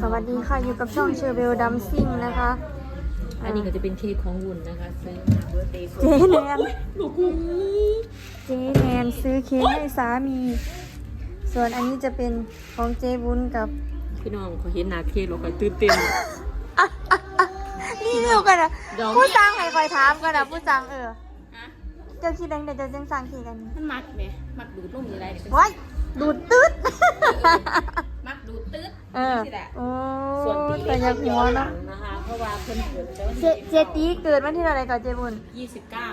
สวัสดีค่ะอยู่กับช่องเชอร์เบลดัมซิ่งนะคะ อันนี้ก็จะเป็นเค้กของวุ้นนะคะซื้อมาเบอร์เดย์เจ๊แนนลูกกุ้งเจ๊แนนซื้อเค้กให้สามี ส่วนอันนี้จะเป็นของเจ๊วุ้นกับ พี่น้องเขาเห็นหน้าเค้กแล้วก็ตื่นเต้นนี่เร็วกันนะเดี๋ยวผู้สั่งให้คอยถามกันนะผู้สั่งเออเจ้าคิดดังเดี๋ยวเจะจังสั่งเค้กกันมันมักไหมมักดูดนมอะไรเนี่ยว้ายดูดตืดมัก ดูดตืดเออนี่แหละโอ้ส่วนปีแต่อยากหัวเนาะนะคะเพราะว่าเพิ่นเกิดแล้วเจเจตีเกิดวันที่เท่าไหรก่อนเจ๊บุญยี่สิบเก้า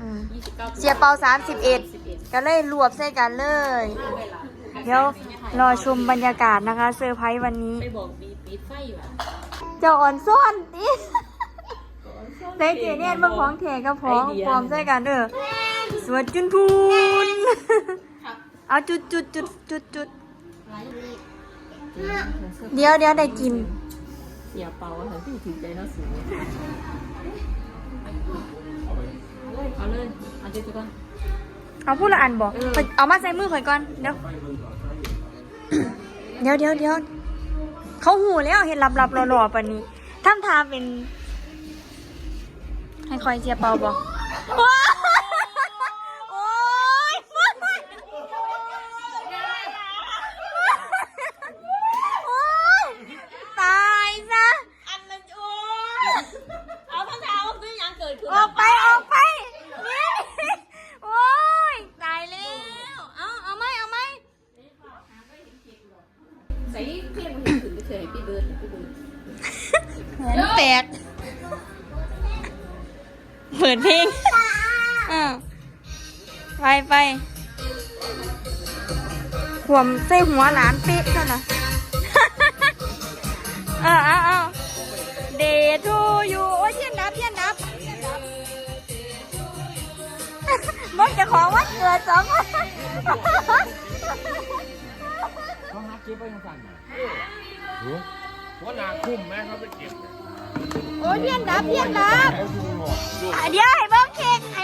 อืมยี่สิบเก้าเสียเปาสามสิบเอ็ดสิบเอ็ดก็เลยรวบใส่กันเลย เดี๋ยวรอชมบรรยากาศนะคะเซอร์ไพรส์วันนี้ ไปบอกบีปิดไฟว่ะเจ้าอ่อนซ่อนติเต้เจเนี่ยมึงของแถกับของปลอมใส่กันเด้อสวัสดีจุนพูนครับเอาจุดจุดจุดจุดจุด เดี๋ยวเดี๋ยวได้กิน เสียเปาอะค่ะที่ถือใจเนาะสูงเอาเลย เอาเจ๊จุก่อน เอาพูดละอันบอกเออข้อยเอามาใส่มือข่อยก่อน เดี๋ยว เดี๋ยวเดี๋ยวเดี๋ยวเขาหูแล้วเห็นหลับหลับๆหล่อๆปานนี้ทำทาเป็น ให้คอยเจียเปาบอกโอ๊ยโอ๊ยตายซะ อันนั้นโอ้เอาข้างเท้าซื้อยังเกิดขึ้น ออกไปออกไปนี่โอ๊ยตายแล้ว เอาเอาไหมเอาไหม ใส่เพียงมันถึงเฉยๆพี่เบิร์ดพี่เบิร์ดหัวแตก เปิดเพลงอ่าไปไปขวมใส่หัวหลานเป๊ะเท่านะเออเอาเอาเดทูอยู่โอ้ยเทียนดับเทียนดับบอกเจะของวันเกิดสองคน เขาฮักเก็บไว้ยังสั่นหัวหนาคุ้มแม่เขาไปเก็บโอ้ยเทียนดับเทียนดับเขาดูหนวดดูอะเดี๋ยวให้เบิ้งเค้กให้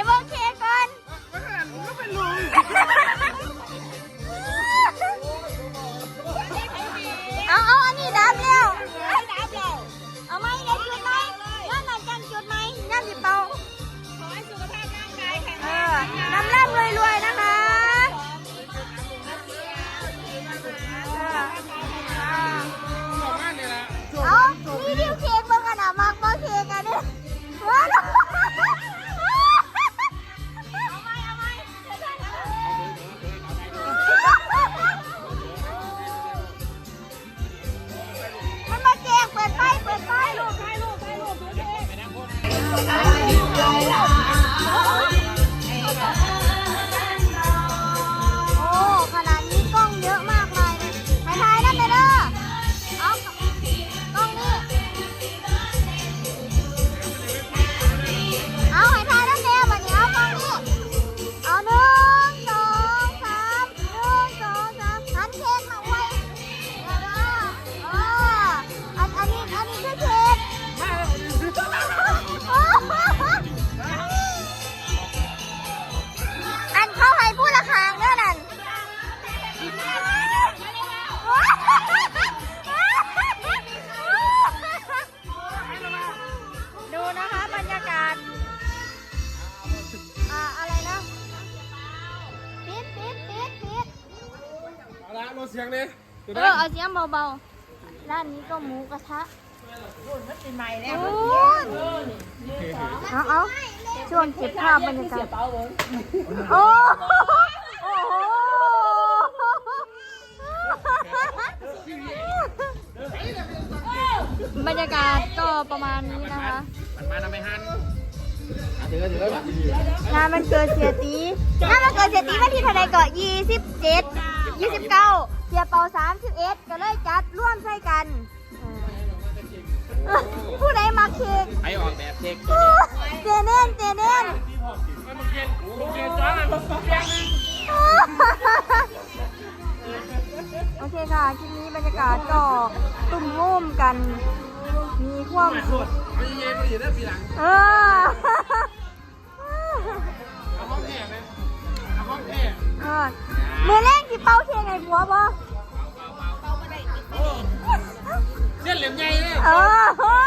เอาละลดเสียงเลยตัวเอนั้อนเอาเสียงเบาๆร้านนี้ก็หมูกระทะโอ้ยเอาเอาช่วงเก็บภาพบรรยากาศเปาเบิร์ดโอ้โอ้โหบรรยากาศก็ประมาณนี้นะคะ มันมาทำไมฮันถือถืองานมันเกิดเสียตีงานมันเกิดเสียตีวันที่เท่าไรก่อนยี่สิบเจ็ดยี่สิบเก้า เสียเป่าสามสิบเอ็ดก็เลยจัดร่วมใส่กันเออผู้ใดมาเค้กไอออกแบบเด็กเจเน่นเจเน่นมันเกณฑ์มันเกณฑ์จ้ามันเสียงนึงโอเคค่ะคลิปนี้บรรยากาศก็ตุ่มโฮมกัน มีความสุขไม่เย็นไม่เย็นได้ปีหลังเออ มือแรกที่เป้าเทียงไงผัวบ่เสีเหลี่ยมใหญ่เนี่ยเออ